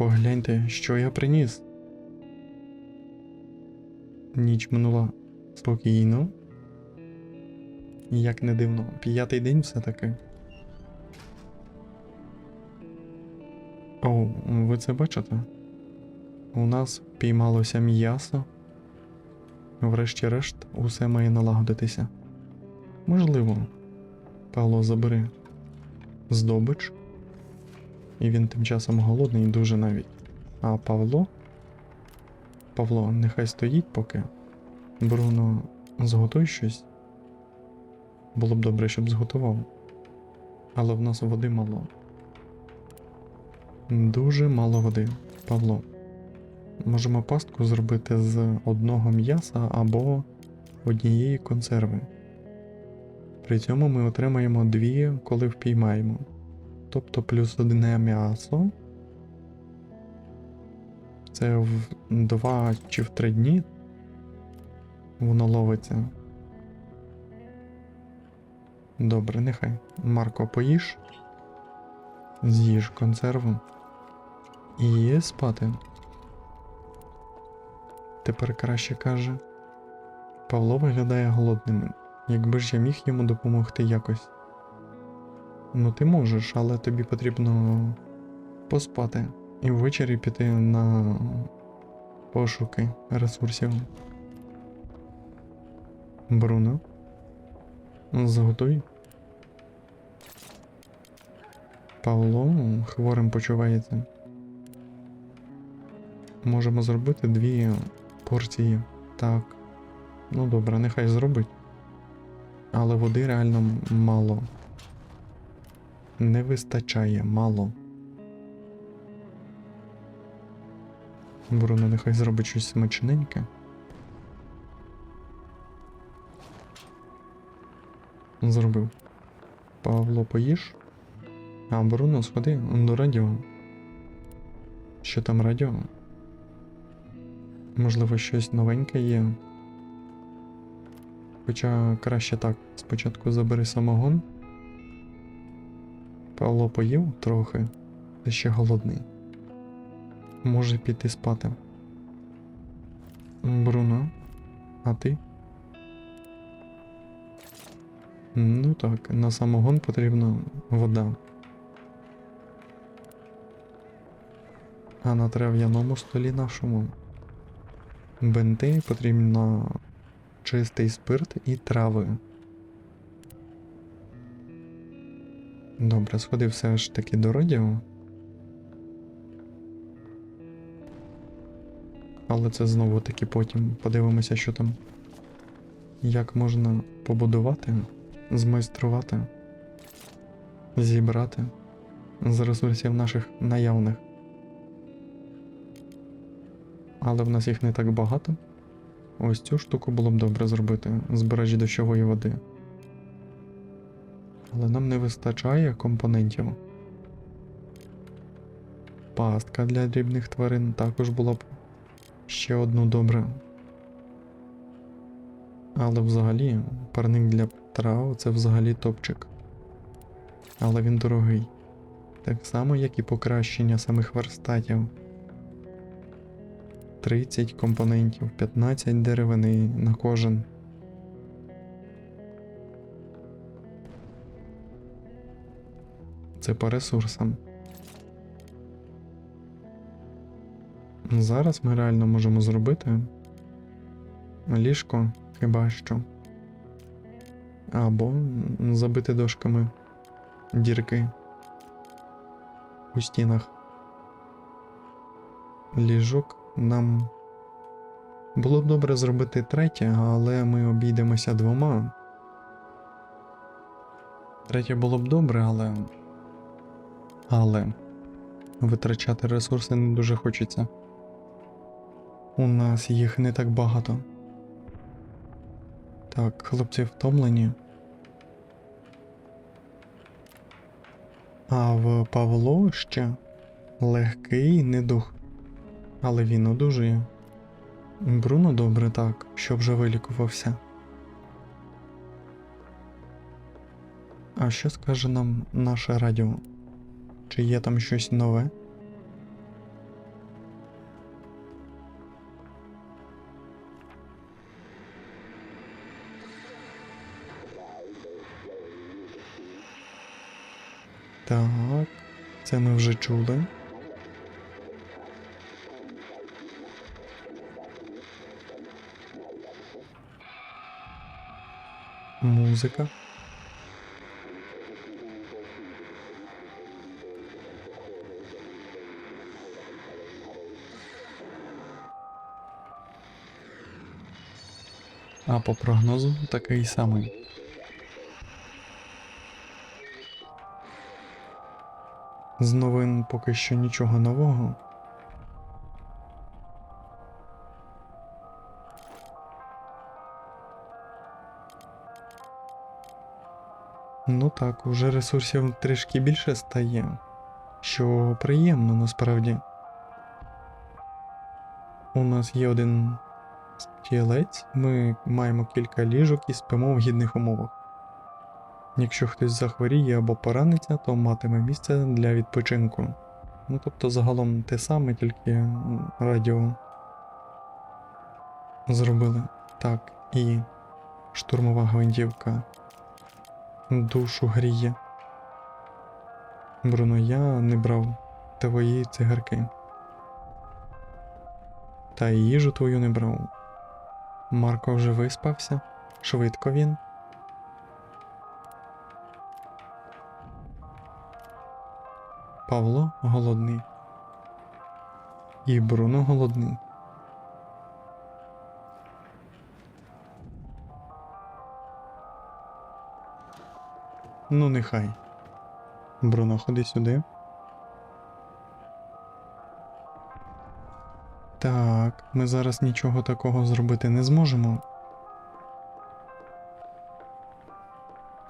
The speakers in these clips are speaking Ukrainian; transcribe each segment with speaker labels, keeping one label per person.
Speaker 1: Погляньте, що я приніс. Ніч минула спокійно. Як не дивно, п'ятий день все-таки. О, ви це бачите? У нас піймалося м'ясо. Врешті-решт, усе має налагодитися. Можливо, Павло забере здобич. І він тим часом голодний дуже навіть. А Павло. Павло, нехай стоїть поки. Бруно, зготуй щось. Було б добре, щоб зготував. Але в нас води мало. Дуже мало води, Павло. Можемо пастку зробити з одного м'яса або однієї консерви. При цьому ми отримаємо дві, коли впіймаємо. Тобто плюс одне м'ясо. Це в два чи в три дні воно ловиться. Добре, нехай. Марко, поїж. З'їж консерву. І спати. Тепер краще каже. Павло виглядає голодним. Якби ж я міг йому допомогти якось. Ну, ти можеш, але тобі потрібно поспати і ввечері піти на пошуки ресурсів. Бруно. Зготуй. Павло хворим почувається. Можемо зробити дві порції. Так. Ну добре, нехай зробить. Але води реально мало. Не вистачає мало. Бруно нехай зробить щось смачненьке. Зробив. Павло поїж. А Бруно сходи до радіо. Що там радіо? Можливо, щось новеньке є. Хоча краще так. Спочатку забери самогон. Павло поїв трохи, та ще голодний. Може піти спати. Бруно, а ти? Ну так, на самогон потрібна вода. А на трав'яному столі нашому бенти потрібно чистий спирт і трави. Добре, сходи все ж таки до радіо. Але це знову таки потім подивимося, що там. Як можна побудувати, змайструвати, зібрати з ресурсів наших наявних. Але в нас їх не так багато. Ось цю штуку було б добре зробити збирач дощової води. Але нам не вистачає компонентів. Пастка для дрібних тварин також була б ще одну добре. Але взагалі, парник для трав це взагалі топчик. Але він дорогий. Так само, як і покращення самих верстатів. 30 компонентів, 15 деревини на кожен. Це по ресурсам. Зараз ми реально можемо зробити ліжко хіба що. Або забити дошками дірки у стінах. Ліжок нам було б добре зробити третє, але ми обійдемося двома. Третє було б добре, але. Але витрачати ресурси не дуже хочеться. У нас їх не так багато. Так, хлопці втомлені. А в Павло ще легкий недух. Але він одужує. Бруно добре так, що вже вилікувався. А що скаже нам наше радіо? Чи є там щось нове? Так, це ми вже чули. Музика. А по прогнозу такий самий. З новин поки що нічого нового. Ну так, уже ресурсів трішки більше стає, що приємно насправді. У нас є один стілець, ми маємо кілька ліжок і спимо в гідних умовах. Якщо хтось захворіє або пораниться, то матиме місце для відпочинку. Ну тобто загалом те саме, тільки радіо зробили. Так, і штурмова гвинтівка душу гріє. Бруно, я не брав твої цигарки. Та й їжу твою не брав. Марко вже виспався. Швидко він. Павло голодний. І Бруно голодний. Ну, нехай. Бруно, ходи сюди. Ми зараз нічого такого зробити не зможемо.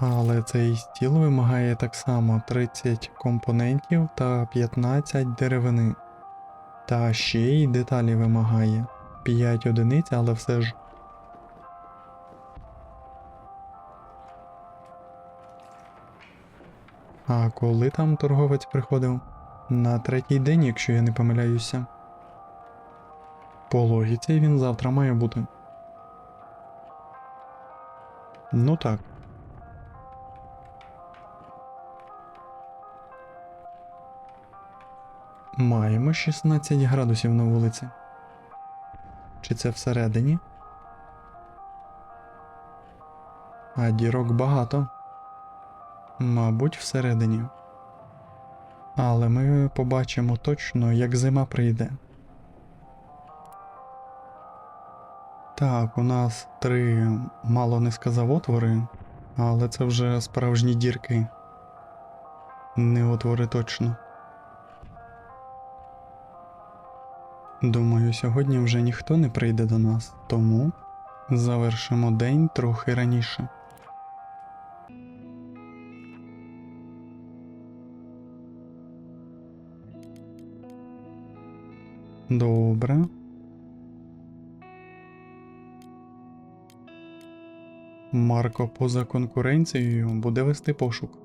Speaker 1: Але цей стіл вимагає так само 30 компонентів та 15 деревини. Та ще й деталі вимагає 5 одиниць, але все ж. А коли там торговець приходив? На третій день, якщо я не помиляюся. По логіці він завтра має бути. Ну так. Маємо 16 градусів на вулиці. Чи це всередині? А дірок багато. Мабуть, всередині. Але ми побачимо точно, як зима прийде. Так, у нас три мало не сказав отвори, але це вже справжні дірки. Не отвори точно. Думаю, сьогодні вже ніхто не прийде до нас, тому завершимо день трохи раніше. Добре. Марко поза конкуренцією буде вести пошук.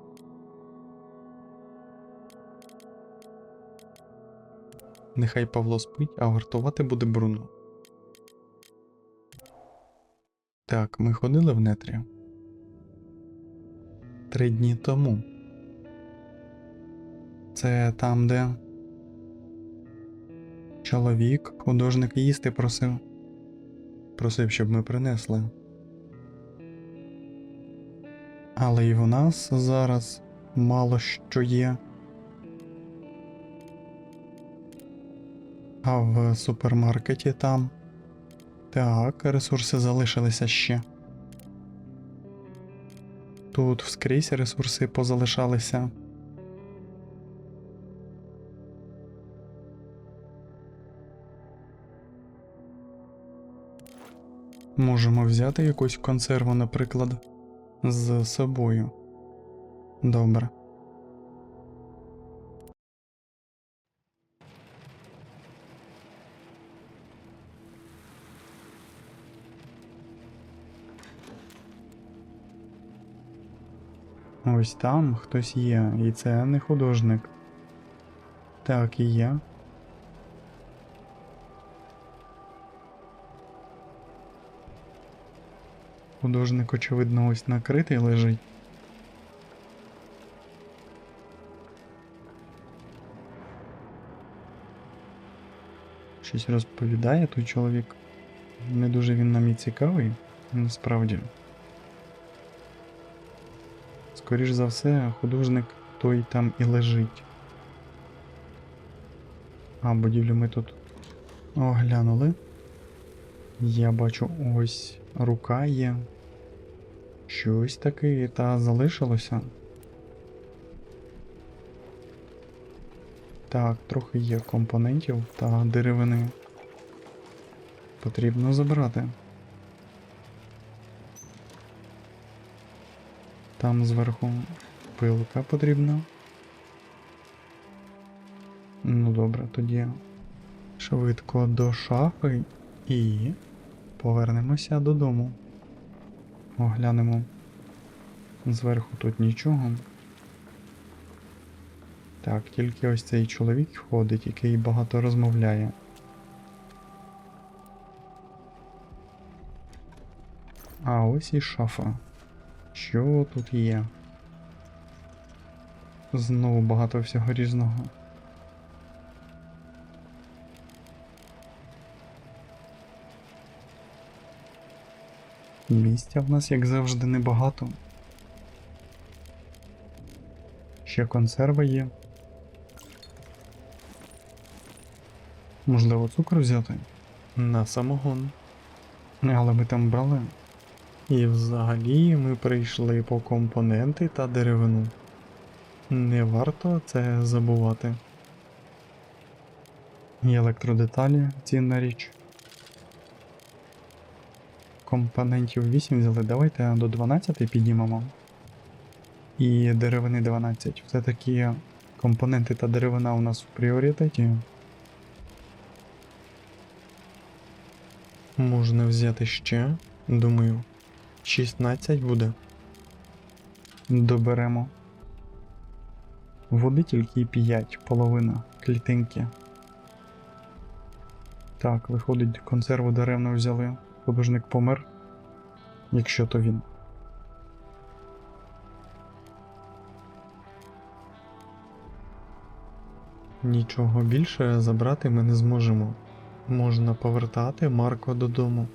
Speaker 1: Нехай Павло спить, а вартувати буде Бруно. Так, ми ходили в нетрі. Три дні тому. Це там, де. Чоловік, художник їсти просив. Просив, щоб ми принесли. Але і в нас зараз мало що є. А в супермаркеті там. Так, ресурси залишилися ще. Тут вскрізь ресурси позалишалися. Можемо взяти якусь консерву, наприклад, з собою. Добре. Ось там хтось є, і це не художник. Так і є. Художник, очевидно, ось накритий лежить. Щось розповідає той чоловік. Не дуже він нам і цікавий, насправді. Скоріше за все, художник той там і лежить. А, будівлю ми тут оглянули. Я бачу ось рука є. Щось таке та залишилося. Так, трохи є компонентів та деревини. Потрібно забрати. Там зверху пилка потрібна. Ну добре, тоді швидко до шафи і повернемося додому. Оглянемо. Зверху тут нічого. Так, тільки ось цей чоловік ходить, який багато розмовляє. А ось і шафа. Що тут є? Знову багато всього різного. Місця в нас, як завжди, небагато. Ще консерва є. Можливо, цукор взяти? На самогон. Але ми там брали. І взагалі ми прийшли по компоненти та деревину. Не варто це забувати. І електродеталі цінна річ. Компонентів 8 взяли, давайте до 12 піднімемо. І деревини 12. Все-таки компоненти та деревина у нас в пріоритеті. Можна взяти ще, думаю, 16 буде. Доберемо. Води тільки 5, половина клітинки. Так, виходить, консерву даремно взяли. Художник помер. Якщо то він. Нічого більше забрати ми не зможемо. Можна повертати Марко додому.